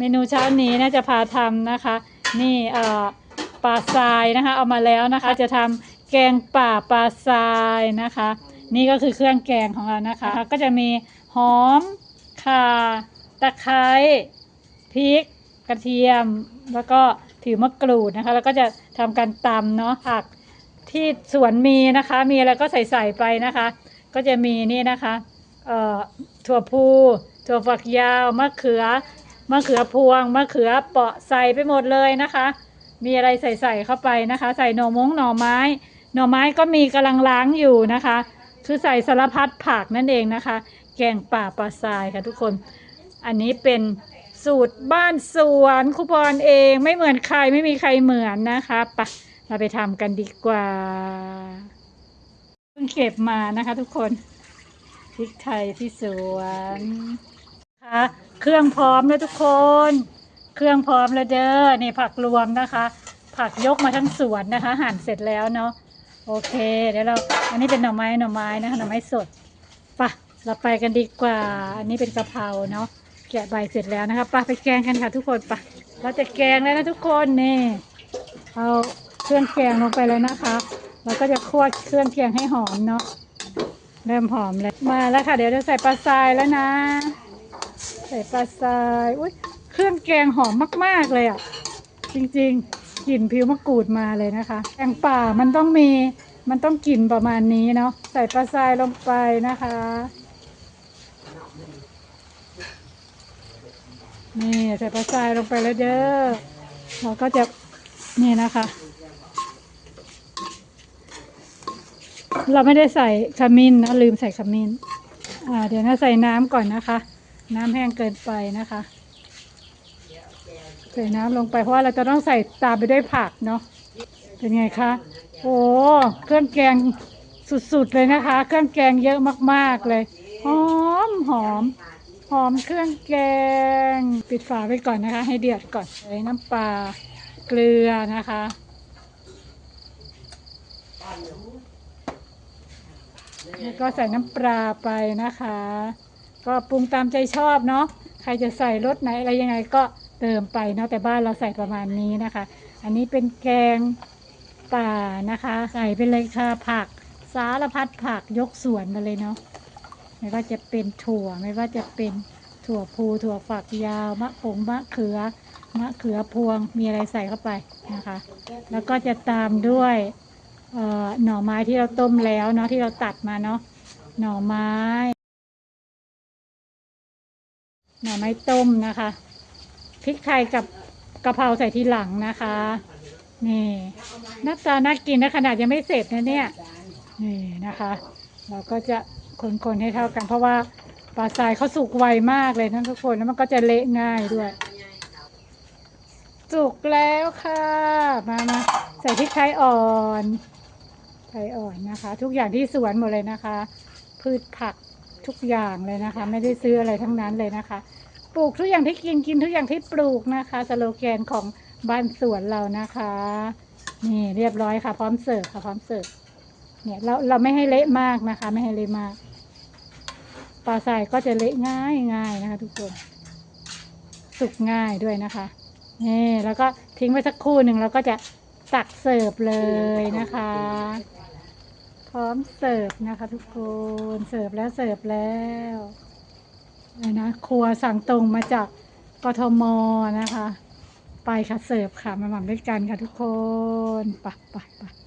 เมนูเช้านี้นะจะพาทำนะคะ นี่เอ่อปลาทรายนะคะ เอามาแล้วนะคะจะทำแกงป่าปลาทรายนะคะ นี่ก็คือเครื่องแกงของเรานะคะ ก็จะมีหอมข่าตะไคร้พริกกระเทียมแล้วก็ผิวมะกรูดนะคะ แล้วก็จะทำการตำเนาะผักที่สวนมีนะคะ มีอะไรก็ใส่ใส่ๆไปนะคะ ก็จะมีนี่นะคะเอ่อถั่วพูถั่วฝักยาวมะเขือ มะเขือพวงมะเขือเปาะใส่ไปหมดเลยนะคะ มีอะไรใส่ๆเข้าไปนะคะ ใส่หน่อมงหน่อไม้ หน่อไม้ก็มีกำลังล้างอยู่นะคะ คือใส่สารพัดผักนั่นเองนะคะ แกงป่าปลาทรายค่ะทุกคน อันนี้เป็นสูตรบ้านสวนครูพรเองไม่เหมือนใครไม่มีใครเหมือนนะคะปะเราไปทำกันดีกว่าเพิ่งเก็บมานะคะทุกคนพริกไทยที่สวนนะคะ เครื่องพร้อมแล้วทุกคน เครื่องพร้อมแล้วเด้อนี่ผักรวมนะคะ ผักยกมาทั้งสวนนะคะ หั่นเสร็จแล้วเนาะโอเค เดี๋ยวเราอันนี้เป็นหน่อไม้หน่อไม้นะคะหน่อไม้สดปะเราไปกันดีกว่า อันนี้เป็นกะเพราเนาะแกะใบเสร็จแล้วนะคะปะไปแกงกันค่ะทุกคนปะเราจะแกงแล้วนะทุกคนนี่เอาเครื่องแกงลงไปเลยนะคะเราก็จะคั่วเครื่องแกงให้หอมเนาะเริ่มหอมเลยมาแล้วค่ะ เดี๋ยวจะใส่ปลาทรายแล้วนะ ใส่ปลาทรายอุ้ยเครื่องแกงหอมมาก ๆ เลยอะ จริงๆกลิ่นผิวมะกรูดมาเลยนะคะแกงป่ามันต้องมีมันต้องกลิ่นประมาณนี้เนาะใส่ปลาทรายลงไปนะคะ นี่ใส่ปลาทรายลงไปแล้วเด้อเราก็จะนี่นะคะ เราไม่ได้ใส่ขมิ้นนะลืมใส่ขมิ้นอ่าเดี๋ยวนะใส่น้ำก่อนนะคะ น้ำแห้งเกินไปนะคะใส่น้ำลงไปเพราะว่าเราจะต้องใส่ตามไปด้วยผักเนาะเป็นไงคะโอ้เครื่องแกงสุดๆเลยนะคะ เครื่องแกงเยอะมากๆเลยหอมหอมหอมเครื่องแกง ปิดฝาไว้ก่อนนะคะ ให้เดือดก่อนใส่น้ำปลาเกลือนะคะแล้วก็ใส่น้ำปลาไปนะคะ ก็ปรุงตามใจชอบเนาะใครจะใส่รสไหนอะไรยังไงก็เติมไปเนาะแต่บ้านเราใส่ประมาณนี้นะคะ อันนี้เป็นแกงป่านะคะ ใส่ไปเลยค่ะผักสารพัดผักยกสวนมาเลยเนาะไม่ว่าจะเป็นถั่วไม่ว่าจะเป็นถั่วพูถั่วฝักยาวมะผงมะเขือมะเขือพวงมีอะไรใส่เข้าไปนะคะ แล้วก็จะตามด้วยหน่อไม้ที่เราต้มแล้วเนาะที่เราตัดมาเนาะหน่อไม้ หน่อไม้ต้มนะคะพริกไทยกับกะเพราใส่ทีหลังนะคะ นี่หน้าตาน่ากินนะขนาดยังไม่เสร็จนะเนี่ยนี่นะคะ เราก็จะคนๆให้เท่ากัน เพราะว่าปลาทรายเขาสุกไวมากเลยนะทุกคนแล้วมันก็จะเละง่ายด้วย สุกแล้วค่ะ มามาใส่พริกไทยอ่อนไทยอ่อนนะคะ ทุกอย่างที่สวนหมดเลยนะคะ พืชผัก ทุกอย่างเลยนะคะ ไม่ได้ซื้ออะไรทั้งนั้นเลยนะคะ ปลูกทุกอย่างที่กินกินทุกอย่างที่ปลูกนะคะ สโลแกนของบ้านสวนเรานะคะ นี่เรียบร้อยค่ะ พร้อมเสิร์ฟค่ะพร้อมเสิร์ฟเนี่ยเราเราไม่ให้เละมากนะคะ ไม่ให้เละมากปลาใส่ก็จะเละง่ายง่ายนะคะ ทุกคนสุกง่ายด้วยนะคะนี่แล้วก็ทิ้งไว้สักครู่หนึ่งแล้วก็จะตักเสิร์ฟเลยนะคะ พร้อมเสิร์ฟนะคะ ทุกคนเสิร์ฟแล้วเสิร์ฟแล้วเลยนะครัวสั่งตรงมาจากกทมนะคะ ไปค่ะเสิร์ฟค่ะมาหม่ำด้วยกันค่ะทุกคนไปไปไป